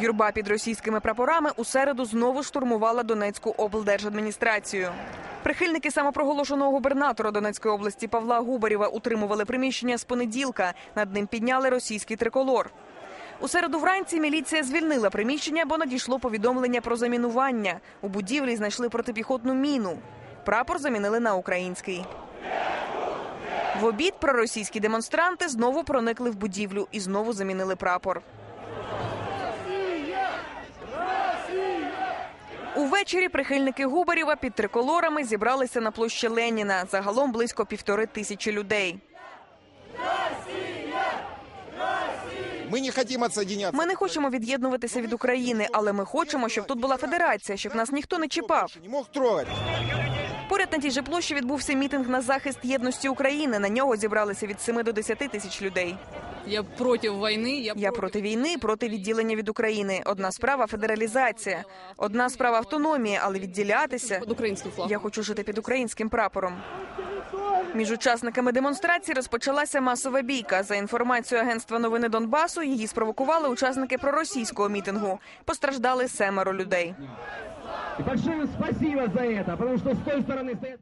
Юрба під російськими прапорами у середу знову штурмувала Донецьку облдержадміністрацію. Прихильники самопроголошеного губернатора Донецької області Павла Губарєва утримували приміщення з понеділка. Над ним підняли російський триколор. У середу вранці міліція звільнила приміщення, бо надійшло повідомлення про замінування. У будівлі знайшли протипіхотну міну. Прапор замінили на український. В обід проросійські демонстранти знову проникли в будівлю і знову замінили прапор. Увечері прихильники Губарєва під триколорами зібралися на площі Леніна. Загалом близько півтори тисячі людей. Мы не хотим отсоединяться. Ми не хочемо від'єднуватися від України, але ми хочемо, щоб тут була федерація, щоб нас ніхто не чіпав. Не мог трогать. На тій же площі відбувся мітинг на захист єдності України. На нього зібралися від 7 до 10 тисяч людей. Я против войны. Я, Я проти війни, проти відділення від України. Одна справа федералізація, одна справа автономія, але відділятися. под украинский флаг. Я хочу жити під українським прапором. Між учасниками демонстрації розпочалася масова бійка. За інформацією агентства новини Донбасу, її спровокували учасники проросійського мітингу. Постраждали семеро людей. И большое спасибо за это, потому что с той стороны стоят...